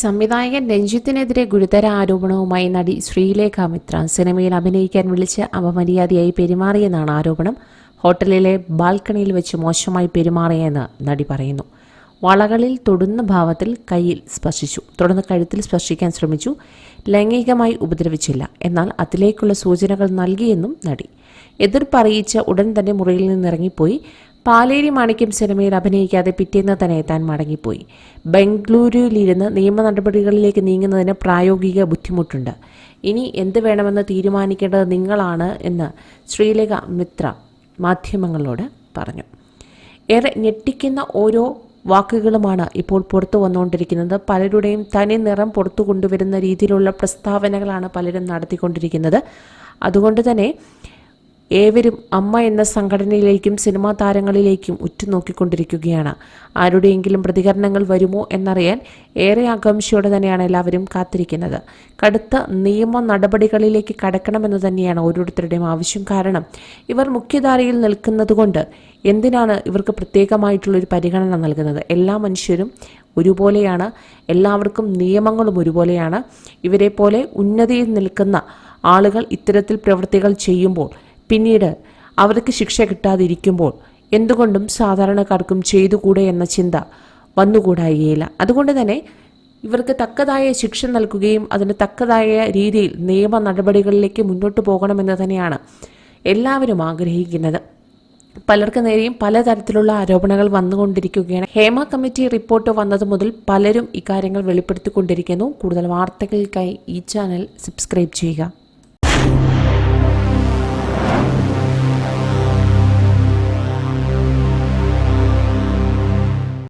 സംവിധായകൻ രഞ്ജിത്തിനെതിരെ ഗുരുതര ആരോപണവുമായി നടി ശ്രീലേഖ മിത്ര സിനിമയിൽ അഭിനയിക്കാൻ വിളിച്ച് അപമര്യാദയായി പെരുമാറിയെന്നാണ് ആരോപണം. ഹോട്ടലിലെ ബാൽക്കണിയിൽ വെച്ച് മോശമായി പെരുമാറിയെന്ന് നടി പറയുന്നു. വളകളിൽ തൊടുന്ന ഭാവത്തിൽ കയ്യിൽ സ്പർശിച്ചു. തുടർന്ന് കഴുത്തിൽ സ്പർശിക്കാൻ ശ്രമിച്ചു. ലൈംഗികമായി ഉപദ്രവിച്ചില്ല. എന്നാൽ അതിലേക്കുള്ള സൂചനകൾ നൽകിയെന്നും നടി. എതിർപ്പറിയിച്ച ഉടൻ തന്നെ മുറിയിൽ നിന്നിറങ്ങിപ്പോയി. പാലേരി മാണിക്യം സിനിമയിൽ അഭിനയിക്കാതെ പിറ്റേന്ന് തന്നെ താൻ മടങ്ങിപ്പോയി. ബംഗളൂരുവിലിരുന്ന് നിയമ നടപടികളിലേക്ക് നീങ്ങുന്നതിന് പ്രായോഗിക ബുദ്ധിമുട്ടുണ്ട്. ഇനി എന്ത് വേണമെന്ന് തീരുമാനിക്കേണ്ടത് നിങ്ങളാണ് എന്ന് ശ്രീലേഖ മിത്ര മാധ്യമങ്ങളോട് പറഞ്ഞു. ഏറെ ഞെട്ടിക്കുന്ന ഓരോ വാക്കുകളുമാണ് ഇപ്പോൾ പുറത്തു വന്നുകൊണ്ടിരിക്കുന്നത്. പലരുടെയും തനി നിറം പുറത്തു കൊണ്ടുവരുന്ന രീതിയിലുള്ള പ്രസ്താവനകളാണ് പലരും നടത്തിക്കൊണ്ടിരിക്കുന്നത്. അതുകൊണ്ട് തന്നെ ഏവരും അമ്മ എന്ന സംഘടനയിലേക്കും സിനിമാ താരങ്ങളിലേക്കും ഉറ്റുനോക്കിക്കൊണ്ടിരിക്കുകയാണ്. ആരുടെയെങ്കിലും പ്രതികരണങ്ങൾ വരുമോ എന്നറിയാൻ ഏറെ ആകാംക്ഷയോടെ തന്നെയാണ് എല്ലാവരും കാത്തിരിക്കുന്നത്. കടുത്ത നിയമ നടപടികളിലേക്ക് കടക്കണമെന്ന് തന്നെയാണ് ഓരോരുത്തരുടെയും ആവശ്യം കാരണം. ഇവർ മുഖ്യധാരയിൽ നിൽക്കുന്നതുകൊണ്ട് എന്തിനാണ് ഇവർക്ക് പ്രത്യേകമായിട്ടുള്ളൊരു പരിഗണന നൽകുന്നത്? എല്ലാ മനുഷ്യരും ഒരുപോലെയാണ്. എല്ലാവർക്കും നിയമങ്ങളും ഒരുപോലെയാണ്. ഇവരെ പോലെ ഉന്നതിയിൽ നിൽക്കുന്ന ആളുകൾ ഇത്തരത്തിൽ പ്രവൃത്തികൾ ചെയ്യുമ്പോൾ പിന്നീട് അവർക്ക് ശിക്ഷ കിട്ടാതിരിക്കുമ്പോൾ എന്തുകൊണ്ടും സാധാരണക്കാർക്കും ചെയ്തുകൂടെ എന്ന ചിന്ത വന്നുകൂടായികയില്ല അതുകൊണ്ട് തന്നെ ഇവർക്ക് തക്കതായ ശിക്ഷ നൽകുകയും അതിന് തക്കതായ രീതിയിൽ നിയമ നടപടികളിലേക്ക് മുന്നോട്ട് പോകണമെന്ന് തന്നെയാണ് എല്ലാവരും ആഗ്രഹിക്കുന്നത്. പലർക്ക് നേരെയും പലതരത്തിലുള്ള ആരോപണങ്ങൾ വന്നുകൊണ്ടിരിക്കുകയാണ്. ഹേമ കമ്മിറ്റി റിപ്പോർട്ട് വന്നത് മുതൽ പലരും ഇക്കാര്യങ്ങൾ വെളിപ്പെടുത്തിക്കൊണ്ടിരിക്കുന്നു. കൂടുതൽ വാർത്തകൾക്കായി ഈ ചാനൽ സബ്സ്ക്രൈബ് ചെയ്യുക.